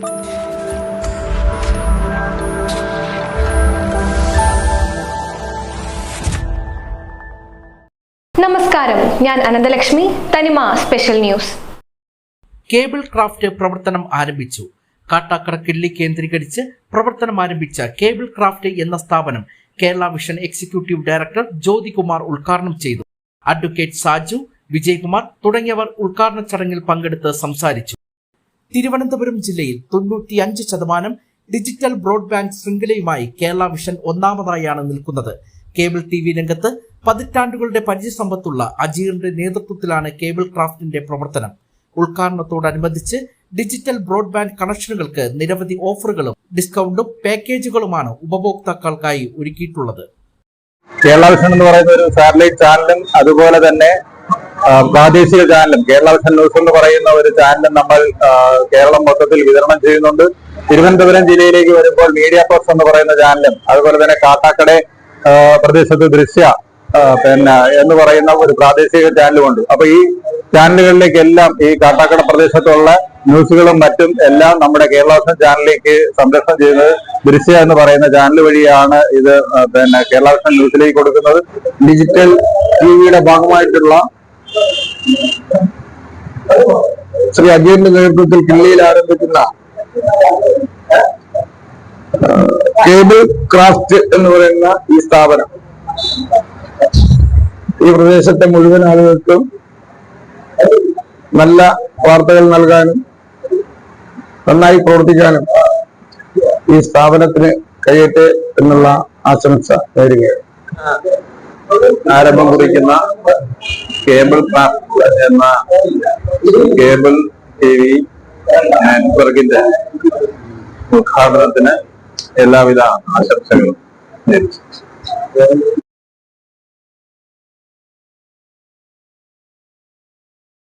നമസ്കാരം. ഞാൻ അനന്തലക്ഷ്മി. തനിമ സ്പെഷ്യൽ ന്യൂസ്. കേബിൾ ക്രാഫ്റ്റ് പ്രവർത്തനം ആരംഭിച്ചു. കാട്ടാക്കട കിള്ളി കേന്ദ്രീകരിച്ച് പ്രവർത്തനം ആരംഭിച്ച കേബിൾ ക്രാഫ്റ്റ് എന്ന സ്ഥാപനം Kerala vision executive director Jyothikumar ഉദ്ഘാടനം ചെയ്തു. അഡ്വക്കേറ്റ് സാജു വിജയ്കുമാർ തുടങ്ങിയവർ ഉദ്ഘാടന ചടങ്ങിൽ പങ്കെടുത്ത് സംസാരിച്ചു. തിരുവനന്തപുരം ജില്ലയിൽ തൊണ്ണൂറ്റിയഞ്ച് ശതമാനം ഡിജിറ്റൽ ബ്രോഡ്ബാൻഡ് ശൃംഖലയുമായി കേരള മിഷൻ ഒന്നാമതായാണ് നിൽക്കുന്നത്. കേബിൾ ടി വി രംഗത്ത് പതിറ്റാണ്ടുകളുടെ പരിചയസമ്പത്തുള്ള അജീറിന്റെ നേതൃത്വത്തിലാണ് കേബിൾ ക്രാഫ്റ്റിന്റെ പ്രവർത്തനം. ഉദ്ഘാടനത്തോടനുബന്ധിച്ച് ഡിജിറ്റൽ ബ്രോഡ്ബാൻഡ് കണക്ഷനുകൾക്ക് നിരവധി ഓഫറുകളും ഡിസ്കൗണ്ടും പാക്കേജുകളുമാണ് ഉപഭോക്താക്കൾക്കായി ഒരുക്കിയിട്ടുള്ളത്. കേരള വിഷൻ എന്ന് പറയുന്ന ഒരു സാറ്റലൈറ്റ് ചാനലും അതുപോലെ തന്നെ പ്രാദേശിക ചാനലും കേരള വിഷൻ ന്യൂസ് എന്ന് പറയുന്ന ഒരു ചാനലും നമ്മൾ കേരളം മൊത്തത്തിൽ വിതരണം ചെയ്യുന്നുണ്ട്. തിരുവനന്തപുരം ജില്ലയിലേക്ക് വരുമ്പോൾ മീഡിയ പ്ലസ് എന്ന് പറയുന്ന ചാനലും അതുപോലെ തന്നെ കാട്ടാക്കട പ്രദേശത്ത് ദൃശ്യ പിന്നെ എന്ന് പറയുന്ന ഒരു പ്രാദേശിക ചാനലും ഉണ്ട്. അപ്പൊ ഈ ചാനലുകളിലേക്കെല്ലാം ഈ കാട്ടാക്കട പ്രദേശത്തുള്ള ന്യൂസുകളും മറ്റും എല്ലാം നമ്മുടെ കേരള വിഷൻ ചാനലിലേക്ക് സംരക്ഷണം ചെയ്യുന്നത് ദൃശ്യ എന്ന് പറയുന്ന ചാനൽ വഴിയാണ് ഇത് പിന്നെ കേരള വിഷൻ ന്യൂസിലേക്ക് കൊടുക്കുന്നത്. ഡിജിറ്റൽ ടി വിയുടെ ഭാഗമായിട്ടുള്ള ശ്രീ അജയന്റെ നേതൃത്വത്തിൽ കിള്ളിയിൽ ആരംഭിക്കുന്ന കേബിൾ ക്രാഫ്റ്റ് എന്ന് പറയുന്ന ഈ സ്ഥാപനം ഈ പ്രദേശത്തെ മുഴുവൻ ആളുകൾക്കും നല്ല വാർത്തകൾ നൽകാനും നന്നായി പ്രവർത്തിക്കാനും ഈ സ്ഥാപനത്തിന് കഴിയട്ടെ എന്നുള്ള ആശംസ നേരുകയാണ്. ആരംഭം കുറിക്കുന്ന കേബിൾ എന്ന കേബിൾ ടി വി നെറ്റ്വർക്കിന്റെ ഉദ്ഘാടനത്തിന് എല്ലാവിധ ആശംസകളും നേരുന്നു.